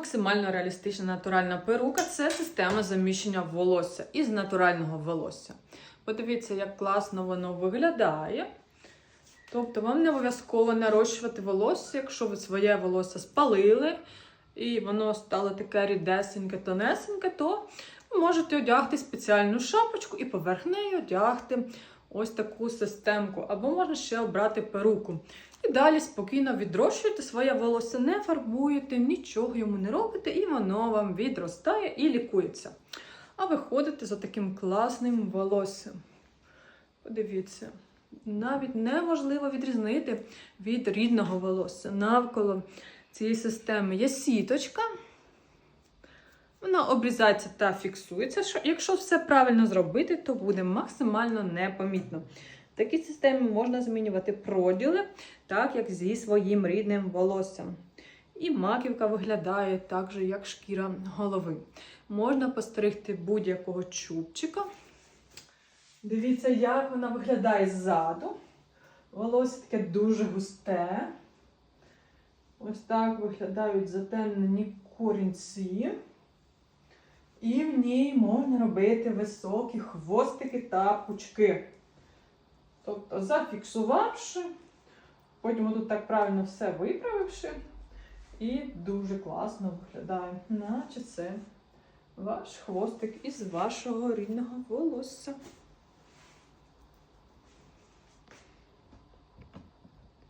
максимально реалістична натуральна перука це система заміщення волосся із натурального волосся. Подивіться, як класно воно виглядає. Тобто вам не обов'язково нарощувати волосся, якщо ви своє волосся спалили, і воно стало таке рідесеньке, тонесеньке, то можете одягти спеціальну шапочку і поверх неї одягти ось таку системку. Або можна ще обрати перуку. І далі спокійно відрощуєте своє волосся, не фарбуєте, нічого йому не робите, і воно вам відростає і лікується. А ви ходите за таким класним волоссям. Подивіться, навіть неможливо відрізнити від рідного волосся. Навколо цієї системи є сіточка. Вона обрізається та фіксується. Що- Якщо все правильно зробити, то буде максимально непомітно. В такій системі можна змінювати проділи, так як зі своїм рідним волоссям. І маківка виглядає так же, як шкіра голови. Можна постригти будь-якого чубчика. Дивіться, як вона виглядає ззаду. Волосся таке дуже густе. Ось так виглядають затемнені корінці. І в ній можна робити високі хвостики та пучки. Тобто, зафіксувавши, потім тут так правильно все виправивши, і дуже класно виглядає, наче це ваш хвостик із вашого рідного волосся.